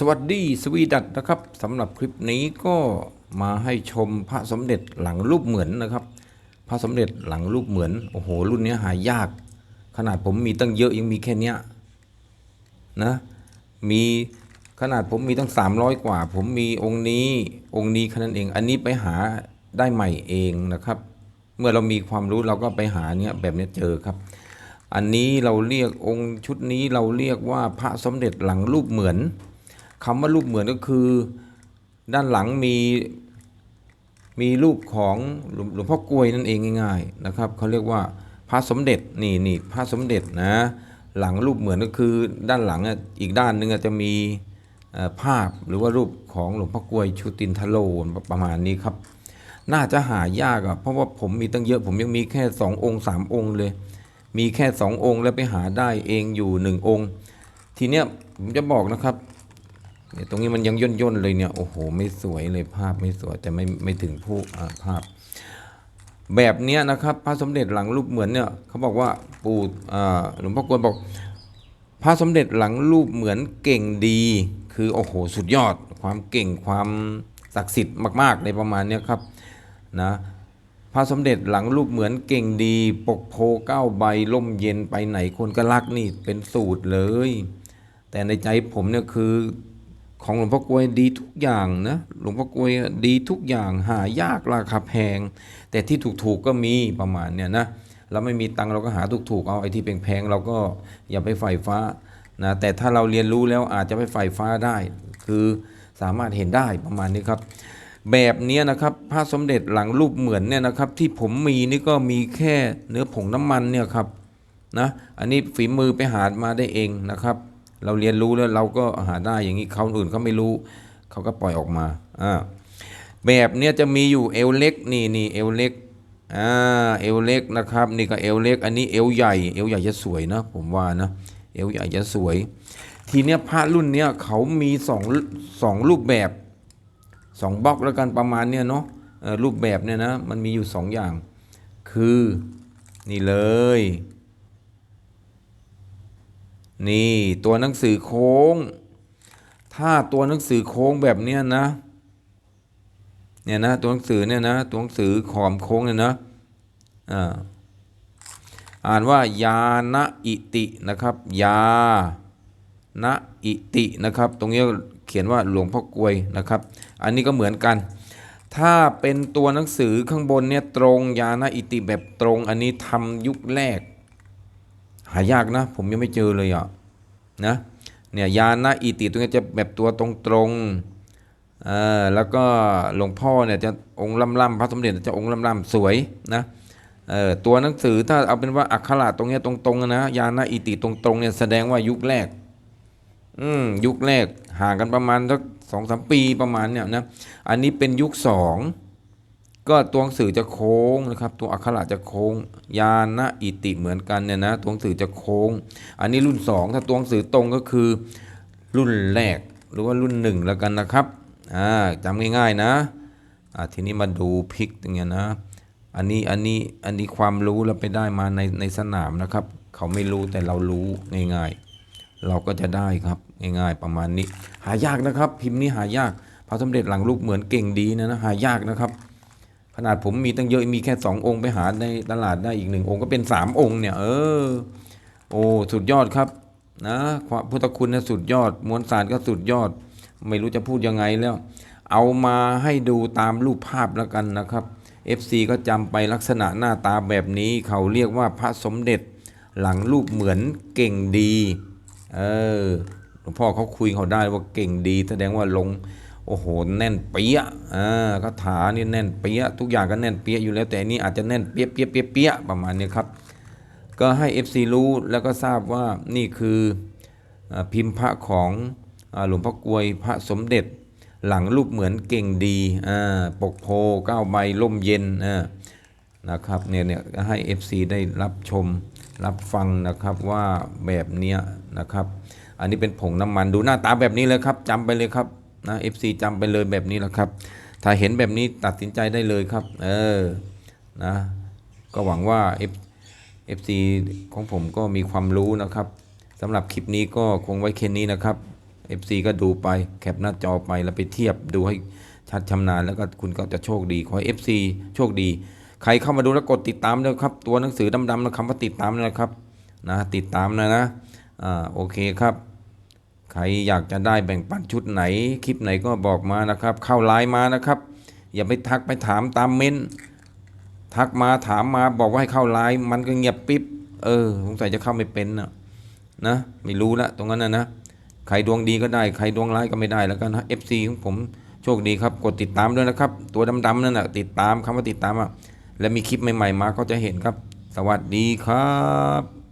สวัสดีสวีดัตนะครับสำหรับคลิปนี้ก็มาให้ชมพระสมเด็จหลังรูปเหมือนนะครับ พระสมเด็จหลังรูปเหมือนโอ้โหรุ่นนี้หายาก ขนาดผมมีตั้งเยอะยังมีแค่นี้นะมีขนาดผมมีตั้ง 300 กว่า ผมมีองค์นี้องค์นี้แค่นั้นเอง อันนี้ไปหาได้ใหม่เองนะครับ เมื่อเรามีความรู้เราก็ไปหาเนี้ยแบบนี้เจอครับ อันนี้เราเรียกองค์ชุดนี้เราเรียกว่าพระสมเด็จหลังรูปเหมือน คำว่ารูปเหมือนก็คือ ด้านหลังมีมีรูปของหลวงหลวงพ่อกลวยนั่นเองง่าย ๆนะครับเขาเรียกว่าพระสมเด็จนี่นี่พระสมเด็จนะหลังรูปเหมือนก็คือด้านหลังอีกด้านหนึงอะจะมีภาพหรือว่ารูปของหลวงพ่อกลวยชุตินทโลประมาณนี้ครับ น่าจะหายากอะเพราะว่าผมมีตั้งเยอะผมยังมีแค่สององค์สามองค์เลย มีแค่สององค์แล้วไปหาได้เองอยู่หนึ่งองค์ ทีเนี้ยผมจะบอกนะครับ เนี่ยตรงนี้มันยังย่นย่นๆเลยเนี่ยโอ้โหไม่สวยเลยภาพไม่สวยแต่ไม่ไม่ถึงผู้ภาพ แบบเนี้ยนะครับ พระสมเด็จหลังรูปเหมือนเนี่ยเขาบอกว่าปู่หลวงพ่อกวนบอก พระสมเด็จหลังรูปเหมือนเก่งดี คือโอ้โหสุดยอด ความเก่งความศักดิ์สิทธิ์มากๆในประมาณเนี้ยครับนะพระสมเด็จหลังรูปเหมือนเก่งดี ปกโพเก้าใบล่มเย็นไปไหนคนก็รักนี่เป็นสูตรเลย แต่ในใจผมเนี่ยคือ ของหลวงพ่อกลวยดีทุกอย่างนะหลวงพ่อกลวยดีทุกอย่างหายากราคาแพง แต่ที่ถูกๆก็มีประมาณเนี่ยนะเราไม่มีตังเราก็หาถูกๆเอาไอ้ที่แพงๆเราก็อย่าไปใฝ่ฟ้านะแต่ถ้าเราเรียนรู้แล้วอาจจะไปใฝ่ฟ้าได้ คือสามารถเห็นได้ประมาณนี้ครับ แบบนี้นะครับพระสมเด็จหลังรูปเหมือนเนี่ยนะครับ ที่ผมมีนี่ก็มีแค่เนื้อผงน้ำมันเนี่ยครับนะอันนี้ฝีมือไปหามาได้เองนะครับ เราเรียนรู้แล้วเราก็หาได้อย่างนี้เขาอื่นเขาไม่รู้ เขาก็ปล่อยออกมาอ่าแบบเนี้ยจะมีอยู่เอวเล็กนี่นี่เอวเล็กอ่าเอวเล็กนะครับ นี่ก็เอวเล็ก อันนี้เอวใหญ่เอวใหญ่จะสวยนะ ผมว่านะเอวใหญ่จะสวย ทีเนี้ยพระรุ่นเนี้ยเขามีสองสองรูปแบบสองบล็อกแล้วกันประมาณเนี้ยเนาะรูปแบบเนี่ยนะมันมีอยู่สองอย่าง คือนี่เลย นี่ตัวหนังสือโค้ง ถ้าตัวหนังสือโค้งแบบเนี้ยนะ เนี่ยนะตัวหนังสือเนี่ยนะตัวหนังสือขอมโค้งเนี่ยนะ อ่า อ่านว่ายานะอิตินะครับ ยานะอิตินะครับ ตรงนี้เขียนว่าหลวงพ่อกลวยนะครับ อันนี้ก็เหมือนกัน ถ้าเป็นตัวหนังสือข้างบนเนี่ยตรงยานะอิติแบบตรง อันนี้ทำยุคแรก หายากนะ ผมยังไม่เจอเลยอะนะเนี่ยยานะอิติตรงนี้จะแบบตัวตรงตรงๆเออแล้วก็หลวงพ่อเนี่ยจะองค์ล่ำๆพระสมเด็จจะองค์ล่ำๆสวยนะเออตัวหนังสือถ้าเอาเป็นว่าอักขระตรงนี้ตรงๆนะยานะอิติตรงๆเนี่ยแสดงว่ายุคแรกอืมยุคแรกห่างกันประมาณสักสองสามปีประมาณเนี่ยนะอันนี้เป็นยุคสอง ก็ตัวหนังสือจะโค้งนะครับ ตัวอักขระจะโค้ง ยานะอิติเหมือนกันเนี่ยนะตัวหนังสือจะโค้ง อันนี้รุ่นสองถ้าตัวหนังสือตรงก็คือ รุ่นแรกหรือว่ารุ่นหนึ่งแล้วกันนะครับอ่าจำง่ายๆนะอ่าทีนี้มาดูพลิกอย่างเงี้ยนะอันนี้อันนี้อันนี้ความรู้เราไปได้มาในในสนามนะครับ เขาไม่รู้แต่เรารู้ง่ายๆ เราก็จะได้ครับง่ายๆประมาณนี้ หายากนะครับ พิมพ์นี้หายากพระสมเด็จหลังรูปเหมือนเก่งดีนะนะหายากนะครับ ขนาดผมมีตั้งเยอะมีแค่สององค์ไปหาในตลาดได้อีกหนึ่งองค์ก็เป็นสามองค์เนี่ย เออ โอ้สุดยอดครับนะความพุทธคุณนะสุดยอด มวลสารก็สุดยอด ไม่รู้จะพูดยังไงแล้ว เอามาให้ดูตามรูปภาพแล้วกันนะครับ FC ก็จำไปลักษณะหน้าตาแบบนี้เขาเรียกว่าพระสมเด็จหลังรูปเหมือนเก่งดี เออหลวงพ่อเขาคุยเขาได้ว่าเก่งดี แสดงว่าลง โอ้โหแน่นเปี้ยะอ่าคาถานี่แน่นเปี้ยะทุกอย่างก็แน่นเปี้ยะอยู่แล้วแต่อันนี้อาจจะแน่นเปี้ยะเปี้ยะเปี้ยะเปี้ยะประมาณนี้ครับก็ให้ FC รู้แล้วก็ทราบว่านี่คือพิมพ์พระของหลวงพ่อกลวยพระสมเด็จ หลังรูปเหมือนเก่งดีอ่าปกโพเก้าใบล่มเย็นอ่านะครับเนี่ยเนี่ยก็ให้ FC ได้รับชมรับฟังนะครับว่าแบบเนี้ยนะครับ อันนี้เป็นผงน้ำมันดูหน้าตาแบบนี้เลยครับจำไปเลยครับ นะ FC จำไปเลยแบบนี้แหละครับ ถ้าเห็นแบบนี้ตัดสินใจได้เลยครับ เออนะก็หวังว่า F FC ของผมก็มีความรู้นะครับสำหรับคลิปนี้ก็คงไว้แค่นี้นะครับ FC ก็ดูไปแคปหน้าจอไปแล้วไปเทียบดูให้ชัดชำนาญแล้วก็คุณก็จะโชคดีขอ FC โชคดี ใครเข้ามาดูแล้วกดติดตามด้วยครับ ตัวหนังสือดำๆนะคำว่าติดตามนะครับนะติดตามนะนะอ่าโอเคครับ ใครอยากจะได้แบ่งปันชุดไหน คลิปไหนก็บอกมานะครับ เข้าไลน์มานะครับ อย่าไปทักไปถามตามเม้นทักมาถามมาบอกว่าให้เข้าไลน์มันก็เงียบปิ๊บเออสงสัยจะเข้าไม่เป็นนะนะไม่รู้ละตรงนั้นนะนะใครดวงดีก็ได้ใครดวงร้ายก็ไม่ได้แล้วกันนะ FC ของผมโชคดีครับ กดติดตามด้วยนะครับ ตัวดำๆนั่นนะติดตามคำว่าติดตามอะและมีคลิปใหม่ๆมาก็จะเห็นครับ สวัสดีครับ